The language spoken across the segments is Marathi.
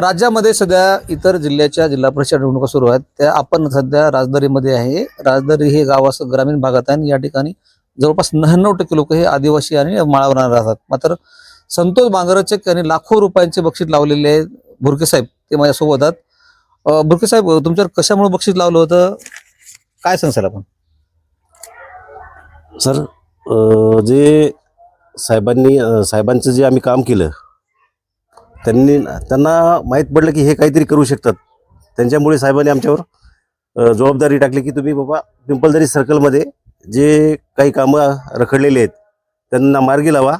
राज्यामध्ये सध्या इतर जिल्ह्याच्या जिल्हा परिषद निवडणुका सुरू आहेत. त्या आपण सध्या राजदारीमध्ये आहे. राजदारी हे गाव असं ग्रामीण भागात आहे आणि या ठिकाणी जवळपास नव्याण्णव टक्के लोक हे आदिवासी आणि माळावर राहतात. मात्र संतोष बांगरचे यांनी लाखो रुपयांचे बक्षीस लावलेले आहेत भुरके साहेब. ते माझ्यासोबत आहेत. भुरके साहेब तुमच्यावर कशामुळे बक्षीस लावलं होतं? काय सांगाल आपण? सर जे साहेबांनी साहेबांचं जे आम्ही काम केलं त्यांनी त्यांना माहीत पडलं की हे काहीतरी करू शकतात. त्यांच्यामुळे साहेबांनी आमच्यावर जबाबदारी टाकली की तुम्ही बाबा पिंपलदरी सर्कलमध्ये जे काही कामं रखडलेली आहेत त्यांना मार्गी लावा.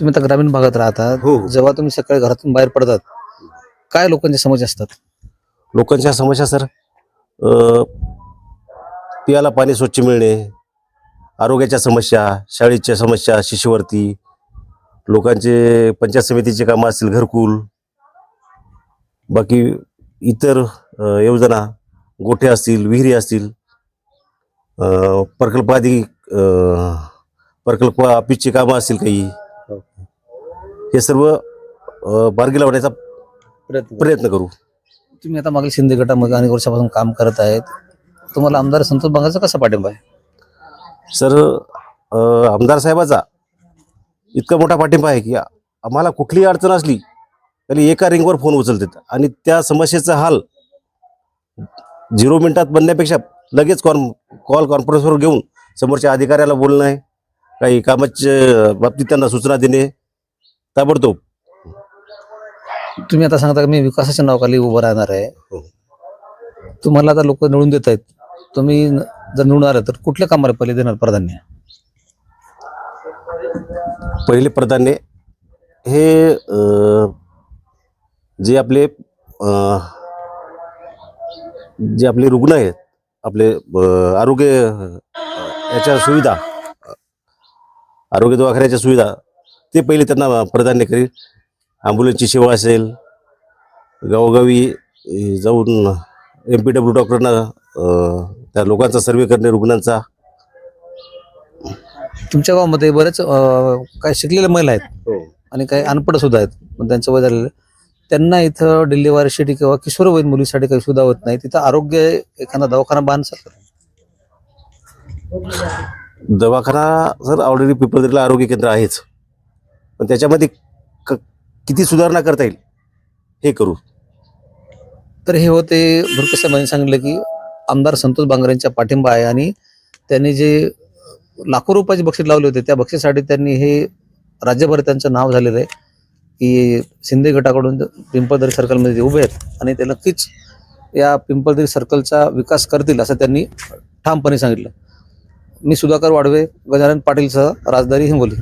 तुम्ही आता ग्रामीण भागात राहतात हो हो. जेव्हा तुम्ही सकाळी घरातून बाहेर पडतात काय लोकांची समस्या असतात? लोकांच्या समस्या सर पियाला पाणी स्वच्छ मिळणे आरोग्याच्या समस्या शाळेच्या समस्या शिष्यवृत्ती लोकांचे पंचायत समितीचे कामं असतील घरकुल बाकी इतर योजना गोठे असतील विहिरी असतील अ, प्रकल्प ऑफिसची कामं असतील काही हे. सर्व अ, मार्गी लावण्याचा प्रयत्न प्रयत्न करू. तुम्ही आता मागील शिंदे गटामध्ये अनेक वर्षापासून काम करत आहेत. तुम्हाला आमदार संतोष बांगाचा कसा पाठिंबा आहे? सर आमदार साहेबाचा इतका मोठा पाठिंबा आहे की आम्हाला कुठलीही अडचण असली तरी एका रिंगवर फोन उचलतात. आणि त्या समस्येचा हाल झिरो मिनिटात बनण्यापेक्षा लगेच कॉन कॉल कॉन्फरन्सवर घेऊन समोरच्या अधिकाऱ्याला बोलणं आहे. काही कामाच्या बाबतीत त्यांना सूचना देणे ताबडतोब. तुम्ही आता सांगता की मी विकासाच्या नावाखाली उभं राहणार आहे. हो. तुम्हाला आता लोक निवडून देत आहेत. तुम्ही जर निवडून आले तर कुठल्या कामाला पहिले देणार प्राधान्य? पहिले प्राधान्य हे जे आपले जे आपले रुग्ण आहेत आपले आरोग्य याच्या सुविधा आरोग्य दवाखान्याच्या सुविधा ते पहिले त्यांना प्राधान्य करील. ॲम्ब्युलन्सची सेवा असेल गावोगावी जाऊन एम पी डब्ल्यू डॉक्टरना त्या लोकांचा सर्वे करणे रुग्णांचा तुमच्या गावामध्ये बरेच अं, काही शिकलेल्या महिला आहेत आणि काही अनपढ सुद्धा आहेत पण त्यांचं वय झालेलं. त्यांना इथं डिलिव्हरीसाठी किंवा किशोरवयीन मुलीसाठी काही सुद्धा होत नाही. तिथं आरोग्य एखादा दवाखाना बांधसाल दवाखाना सर ऑलरेडी पिंपळदरीला आरोग्य केंद्र आहेच. पण त्याच्यामध्ये क किती सुधारणा करता येईल हे करू. तर हे होते भुरके साहेबांनी सांगितलं की आमदार संतोष बांगरेंचा पाठिंबा आहे आणि त्यांनी जे लाखो रुपयाचे बक्षीस लावले होते. त्या बक्षीसाठी त्यांनी हे राज्यभर त्यांचं नाव झालेलं आहे की शिंदे गटाकडून पिंपळदरी सर्कलमध्ये ते उभे आहेत आणि ते नक्कीच या पिंपळदरी सर्कलचा विकास करतील असं त्यांनी ठामपणे सांगितलं. मी सुधाकर वाडवे गजानन पाटीलसह राजदारी हिंगोली.